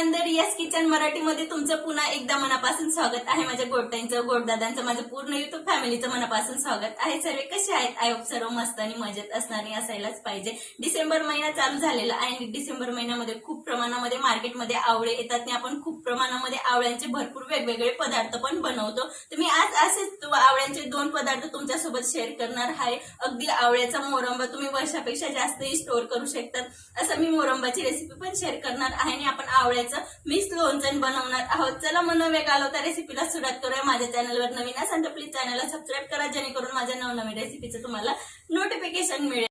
Chicken मराठीमध्ये तुमचं पुन्हा एकदा मनापासून स्वागत आहे. माझ्या गोडताईंचं गोडदादांचं माझ्या पूर्ण युट्यूब फॅमिलीचं मनापासून स्वागत आहे. सर्व कसे आहेत? आय होप सर्व मस्त आणि मजेत असणारे असायलाच पाहिजे. डिसेंबर महिना चालू झालेला आहे आणि डिसेंबर महिन्यामध्ये खूप प्रमाणामध्ये मार्केटमध्ये आवळे येतात आणि आपण खूप प्रमाणामध्ये आवळ्यांचे भरपूर वेगवेगळे पदार्थ पण बनवतो. तर मी आज असेच आवळ्यांचे दोन पदार्थ तुमच्यासोबत शेअर करणार आहे. अगदी आवळ्याचा मोरंबा तुम्ही वर्षापेक्षा जास्तही स्टोअर करू शकतात. असं मी मोरंबाची रेसिपी पण शेअर करणार आहे आणि आपण आवळ्याचे मी लोणचण बनवणार आहोत. चला म्हणून वेग आलो रेसिपीला सुरुवात करूया. माझ्या चॅनलवर नवीन असाल तर प्लीज चॅनलला सबस्क्राईब करा जेणेकरून माझ्या नवनवीन रेसिपीचं तुम्हाला नोटिफिकेशन मिळेल.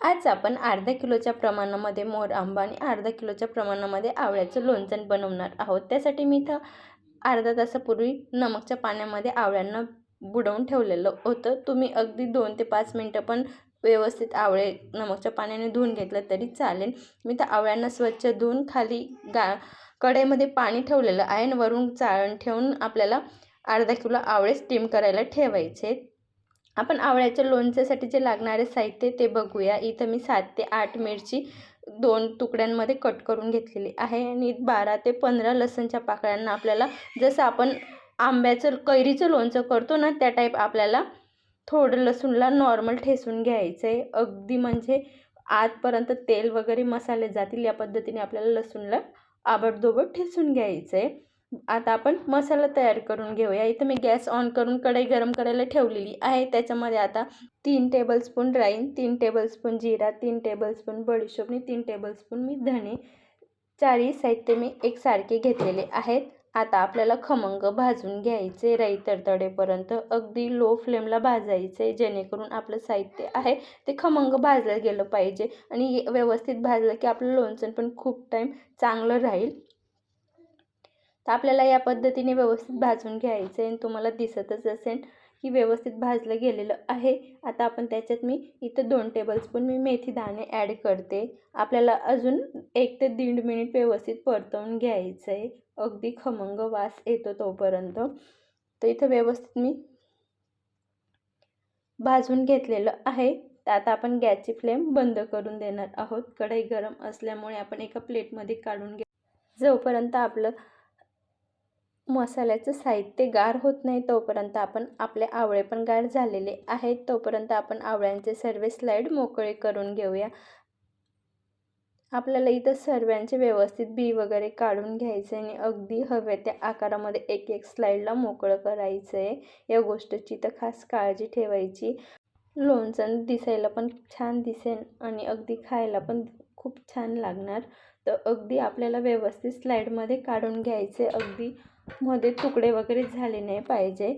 आज आपण अर्धा किलोच्या प्रमाणामध्ये मोर आंबा आणि अर्धा किलोच्या प्रमाणामध्ये आवळ्याचं लोणचण बनवणार आहोत. त्यासाठी मी इथं अर्धा तासापूर्वी नमकच्या पाण्यामध्ये आवळ्यांना बुडवून ठेवलेलं होतं. तुम्ही अगदी दोन ते पाच मिनटं पण व्यवस्थित आवळे नमकच्या पाण्याने धुवून घेतलं तरी चालेल. मी तर आवळ्यांना स्वच्छ धुवून खाली गा कढईमध्ये पाणी ठेवलेलं आहे आणि वरून चाळण ठेवून आपल्याला अर्धा किलो आवळे स्टीम करायला ठेवायचे. आपण आवळ्याच्या लोणच्यासाठी जे लागणारे साहित्य ते बघूया. इथं मी सात ते आठ मिरची दोन तुकड्यांमध्ये कट करून घेतलेली आहे आणि बारा ते पंधरा लसणच्या पाकळ्यांना आपल्याला जसं आपण आंब्याचं कैरीचं लोणचं करतो ना त्या टाईप आपल्याला थोडं लसूणला नॉर्मल ठेसून घ्यायचं आहे अगदी म्हणजे आतपर्यंत तेल वगैरे मसाले जातील या पद्धतीने आपल्याला लसूणला आबडदोबड ठेसून घ्यायचं आहे आता आपण मसाला तयार करून घेऊया. इथं मी गॅस ऑन करून कढई गरम करायला ठेवलेली आहे. त्याच्यामध्ये आता तीन टेबलस्पून राईन तीन टेबलस्पून जिरा तीन टेबलस्पून बडीशोपणी तीन टेबलस्पून मी धणे. चारही साहित्य मी एकसारखे घेतलेले आहेत. आता आपल्याला खमंग भाजून घ्यायचे राई तडतडेपर्यंत अगदी लो फ्लेमला भाजायचे जेणेकरून आपलं साहित्य आहे ते खमंग भाजलं गेलं पाहिजे. आणि व्यवस्थित भाजलं की आपलं लोणचं पण खूप टाईम चांगलं राहील. तर आपल्याला या पद्धतीने व्यवस्थित भाजून घ्यायचं आहे आणि तुम्हाला दिसतच असेल. की व्यवस्थित भाजलं गेलेलं आहे. आता आपण त्याच्यात मी इथं दोन टेबलस्पून मी मेथी दाणे ॲड करते. आपल्याला अजून एक ते दीड मिनिट व्यवस्थित परतवून घ्यायचं आहे अगदी खमंग वास येतो तोपर्यंत. तर इथं व्यवस्थित मी भाजून घेतलेलं आहे. तर आता आपण गॅसची फ्लेम बंद करून देणार आहोत. कढई गरम असल्यामुळे आपण एका प्लेटमध्ये काढून घे जोपर्यंत आपलं मसाल्याचं साहित्य गार होत नाही तोपर्यंत आपण आपले आवळे पण गार झालेले आहेत. तोपर्यंत आपण आवळ्यांचे सर्व स्लाईड मोकळे करून घेऊया. आपल्याला इथं सर्वांचे व्यवस्थित बी वगैरे काढून घ्यायचे आणि अगदी हवे त्या आकारामध्ये एक एक स्लाईडला मोकळं करायचं आहे या गोष्टीची तर खास काळजी ठेवायची. लोणचं दिसायला पण छान दिसेल आणि अगदी खायला पण खूप छान लागणार. तर अगदी आपल्याला व्यवस्थित स्लाईडमध्ये काढून घ्यायचे अगदी मध्ये तुकडे वगैरे झाले नाही पाहिजे.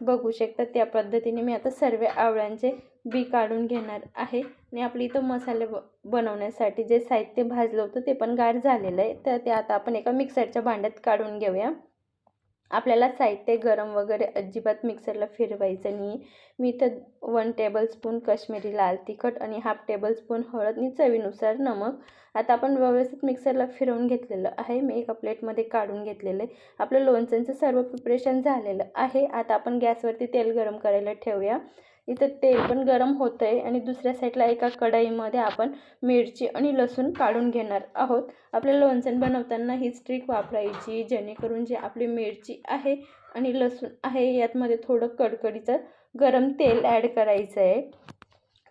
बघू शकता त्या पद्धतीने मी आता सर्व आवळ्यांचे बी काढून घेणार आहे. आणि आपली इथं मसाले ब बनवण्यासाठी जे साहित्य भाजलं होतं ते पण गार झालेलं आहे. तर ते आता आपण एका मिक्सरच्या भांड्यात काढून घेऊया. आपल्याला साहित्य गरम वगैरे अजिबात मिक्सरला फिरवायचं नाही. मी तर वन टेबलस्पून काश्मीरी लाल तिखट आणि हाफ टेबलस्पून हळद आणि चवीनुसार नमक. आता आपण व्यवस्थित मिक्सरला फिरवून घेतलेलं आहे. मी एका प्लेटमध्ये काढून घेतलेलं आहे. आपलं लोणचं सर्व प्रिपरेशन झालेलं आहे. आता आपण गॅसवरती तेल गरम करायला ठेवूया. इथं तेल पण गरम होतं आहे आणि दुसऱ्या साईडला एका कढईमध्ये आपण मिरची आणि लसूण काढून घेणार आहोत. आपल्या लोणचं बनवताना हीच ट्रिक वापरायची जेणेकरून जे आपली मिरची आहे आणि लसूण आहे यातमध्ये थोडं कडकडीचं गरम तेल ॲड करायचं आहे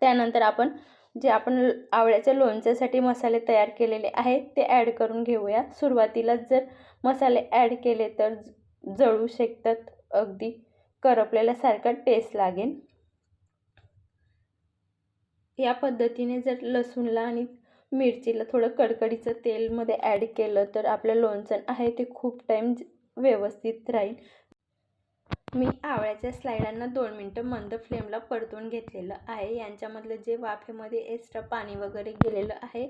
त्यानंतर आपण जे आपण आवळ्याच्या लोणच्यासाठी मसाले तयार केलेले आहेत ते ॲड करून घेऊया. सुरुवातीलाच जर मसाले ॲड केले तर जळू शकतात अगदी करपलेल्यासारखा टेस्ट लागेल. या पद्धतीने जर लसूणला आणि मिरचीला थोडं कडकडीचं तेलमध्ये ॲड केलं तर आपलं लोणचं आहे ते खूप टाईम व्यवस्थित राहील. मी आवळ्याच्या स्लायडांना दोन मिनटं मंद फ्लेमला परतून घेतलेलं आहे. यांच्यामधलं जे वाफेमध्ये एक्स्ट्रा पाणी वगैरे गेलेलं आहे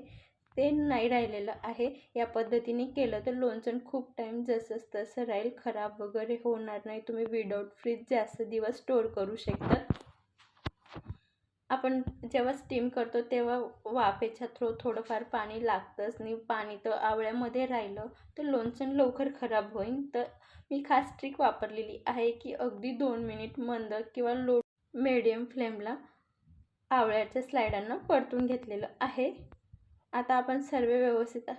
ते नाही राहिलेलं आहे. या पद्धतीने केलं तर लोणचण खूप टाईम जसंच तसं राहील. खराब वगैरे होणार नाही. तुम्ही विदाऊट फ्रीज जास्त दिवस स्टोअर करू शकता. आपण जेव्हा स्टीम करतो तेव्हा वाफेच्या थ्रो थोडंफार पाणी लागतंच आणि पाणी तर आवळ्यामध्ये राहिलं तर लोणचं लवकर खराब होईल तर मी खास ट्रिक वापरलेली आहे की अगदी दोन मिनिट मंद किंवा लो मिडियम फ्लेमला आवळ्याच्या स्लायडांना परतून घेतलेलं आहे. आता आपण सर्व व्यवस्थित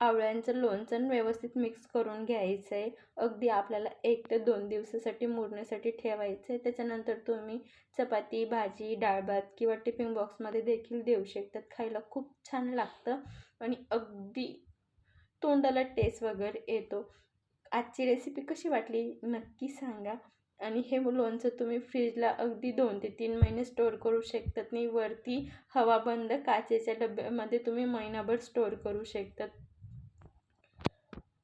आवळ्यांचं लोणचं व्यवस्थित मिक्स करून घ्यायचं आहे अगदी आपल्याला एक ते दोन दिवसासाठी मुरण्यासाठी ठेवायचं आहे त्याच्यानंतर तुम्ही चपाती भाजी डाळ भात किंवा टिफिन बॉक्समध्ये देखील देऊ शकतात खायला खूप छान लागतं आणि अगदी तोंडाला टेस्ट वगैरे येतो. आजची रेसिपी कशी वाटली नक्की सांगा. आणि हे लोणचं तुम्ही फ्रीजला अगदी दोन ते तीन महिने स्टोअर करू शकतात. आणि वरती हवाबंद काचेच्या डब्यामध्ये तुम्ही महिनाभर स्टोअर करू शकतात.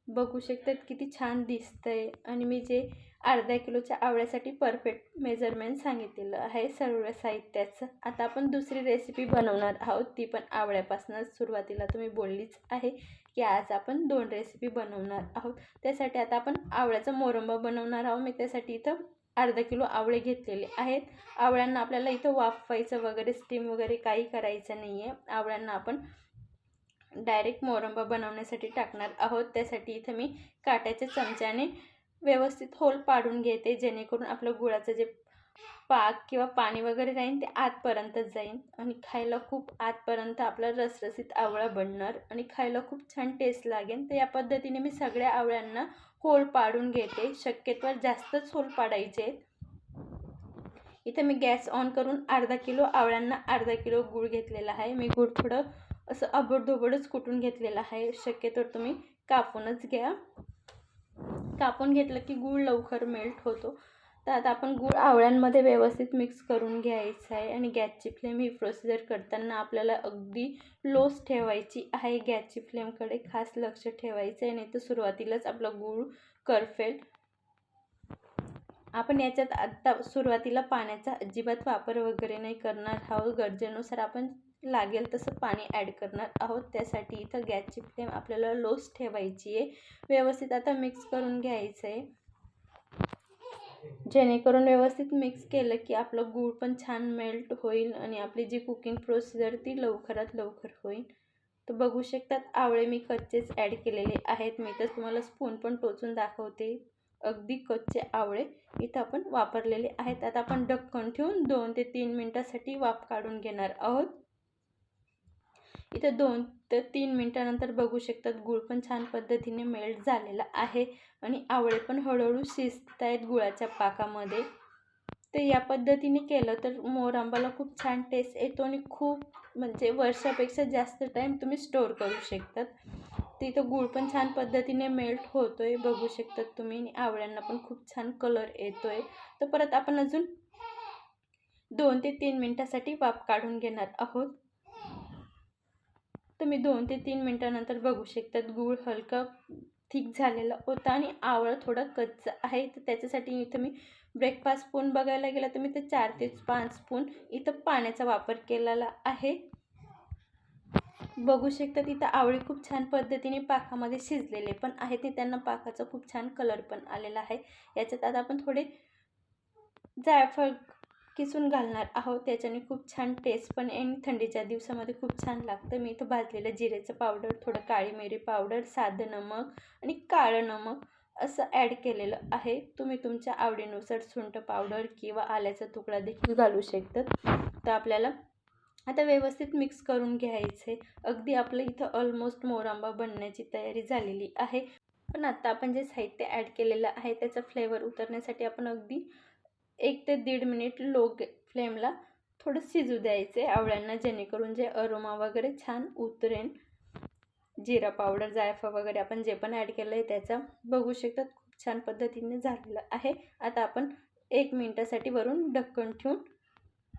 बघू शकतात किती छान दिसतंय. आणि मी जे अर्ध्या किलोच्या आवळ्यासाठी परफेक्ट मेजरमेंट सांगितलेलं आहे सर्व साहित्याचं. आता आपण दुसरी रेसिपी बनवणार आहोत. ती पण आवळ्यापासूनच सुरुवातीला तुम्ही बोललीच आहे की आज आपण दोन रेसिपी बनवणार आहोत. त्यासाठी आता आपण आवळ्याचा मोरंबा बनवणार आहोत. मी त्यासाठी इथं अर्धा किलो आवळे घेतलेले आहेत. आवळ्यांना आपल्याला इथं वाफवायचं वगैरे स्टीम वगैरे काही करायचं नाही आहे आवळ्यांना आपण डायरेक्ट मोरंबा बनवण्यासाठी टाकणार आहोत. त्यासाठी इथं मी काट्याच्या चमच्याने व्यवस्थित होल पाडून घेते जेणेकरून आपलं गुळाचं जे पाक किंवा पाणी वगैरे राहील ते आतपर्यंत जाईल आणि खायला खूप आतपर्यंत आपला रसरसीत आवळा बनणार आणि खायला खूप छान टेस्ट लागेल तर या पद्धतीने मी सगळ्या आवळ्यांना होल पाडून घेते. शक्यतोवर जास्तच होल पाडायचे इथं मी गॅस ऑन करून अर्धा किलो आवळ्यांना अर्धा किलो गूळ घेतलेला आहे. मी गूळ थोडं असं आबडधोबडच कुटून घेतलेलं आहे शक्यतो तुम्ही कापूनच घ्या. कापून घेतलं की गूळ लवकर मेल्ट होतो. तर आता आपण गूळ आवळ्यांमध्ये व्यवस्थित मिक्स करून घ्यायचं आहे आणि गॅसची फ्लेम ही प्रोसिजर करताना आपल्याला अगदी लोच ठेवायची आहे. गॅसची फ्लेमकडे खास लक्ष ठेवायचं आहे नाही तर सुरुवातीलाच आपला गूळ करफेल. आपण याच्यात आत्ता सुरुवातीला पाण्याचा अजिबात वापर वगैरे नाही करणार हा गरजेनुसार आपण लागेल तसं पाणी ॲड करणार आहोत. त्यासाठी इथं गॅसची फ्लेम आपल्याला लोच ठेवायची आहे. व्यवस्थित आता मिक्स करून घ्यायचं आहे जेणेकरून व्यवस्थित मिक्स केलं की आपलं गूळ पण छान मेल्ट होईल आणि आपली जी कुकिंग प्रोसिजर ती लवकरात लवकर होईल. तर बघू शकतात आवळे मी कच्चेच ॲड केलेले आहेत. मी तर तुम्हाला स्पून पण टोचून दाखवते. अगदी कच्चे आवळे इथं आपण वापरलेले आहेत. आता आपण ढक्कन ठेवून दोन ते तीन मिनटासाठी वाफ काढून घेणार आहोत. इथं दोन ते तीन मिनटानंतर बघू शकतात गूळ पण छान पद्धतीने मेल्ट झालेला आहे आणि आवळे पण हळूहळू शिजत आहेत गुळाच्या पाकामध्ये. तर या पद्धतीने केलं तर मोर आंबाला खूप छान टेस्ट येतो आणि खूप म्हणजे वर्षापेक्षा जास्त टाईम तुम्ही स्टोअर करू शकतात. तिथं गूळ पण छान पद्धतीने मेल्ट होतो आहे बघू शकतात तुम्ही. आणि आवळ्यांना पण खूप छान कलर येतो आहे तर परत आपण अजून दोन ते तीन मिनटासाठी वाफ काढून घेणार आहोत. तर दोन ते तीन मिनटानंतर बघू शकतात. गूळ हलका थिक झालेला होता आणि आवळा थोडं कच्चा आहे. तर त्याच्यासाठी इथं मी ब्रेकफास्ट स्पून बघायला गेला तर मी तर चार ते पाच स्पून इथं पाण्याचा वापर केलेला आहे. बघू शकतात इथं आवळी खूप छान पद्धतीने पाकामध्ये शिजलेले पण आहे ते त्यांना पाकाचा खूप छान कलर पण आलेला आहे. याच्यात आता आपण थोडे जायफळ किसून घालणार आहोत. त्याच्याने खूप छान टेस्ट पण आणि थंडीच्या दिवसामध्ये खूप छान लागतं. मी इथं भाजलेलं जिरेचं पावडर थोडं काळी मिरी पावडर साधं नमक आणि काळं नमक असं ॲड केलेलं आहे. तुम्ही तुमच्या आवडीनुसार सुंठ पावडर किंवा आल्याचा तुकडा देखील घालू शकतात. तर आपल्याला आता व्यवस्थित मिक्स करून घ्यायचं आहे अगदी आपलं इथं ऑलमोस्ट मोरांबा बनण्याची तयारी झालेली आहे. पण आत्ता आपण जे साहित्य ॲड केलेलं आहे त्याचा फ्लेवर उतरण्यासाठी आपण अगदी एक ते दीड मिनिट लो फ्लेमला थोडं शिजू द्यायचे आवळ्यांना जेणेकरून जे अरोमा वगैरे छान उतरेन. जिरा पावडर जायफळ वगैरे आपण जे पण ॲड केलं आहे त्याचा बघू शकतात खूप छान पद्धतीने झालेलं आहे. आता आपण एक मिनटासाठी वरून ढक्कन ठेवून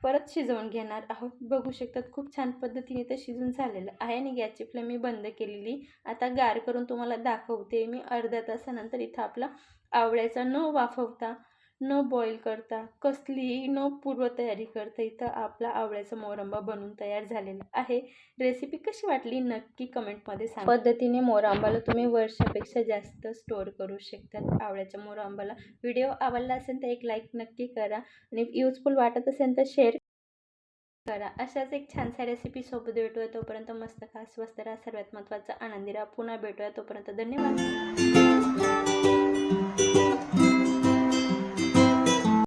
परत शिजवून घेणार आहोत. बघू शकतात खूप छान पद्धतीने ते शिजून झालेलं आहे आणि गॅसची फ्लेम मी बंद केलेली. आता गार करून तुम्हाला दाखवते मी अर्ध्या तासानंतर इथं आपला आवळ्याचा न वाफवता न बॉईल करता कसलीही न पूर्वतयारी करता इथं आपला आवळ्याचा मोरंबा बनून तयार झालेला आहे. रेसिपी कशी वाटली? नक्की कमेंटमध्ये सांग. पद्धतीने मोरांबाला तुम्ही वर्षापेक्षा जास्त स्टोअर करू शकतात. आवळ्याच्या मोरांबाला व्हिडिओ आवडला असेल तर एक लाईक नक्की करा. आणि युजफुल वाटत असेल तर शेअर करा. अशाच एक छानसा रेसिपी सोबत भेटूया. तोपर्यंत मस्त खा स्वस्त राहा. सर्वात महत्त्वाचा आनंदी राहा. पुन्हा भेटूया. तोपर्यंत धन्यवाद.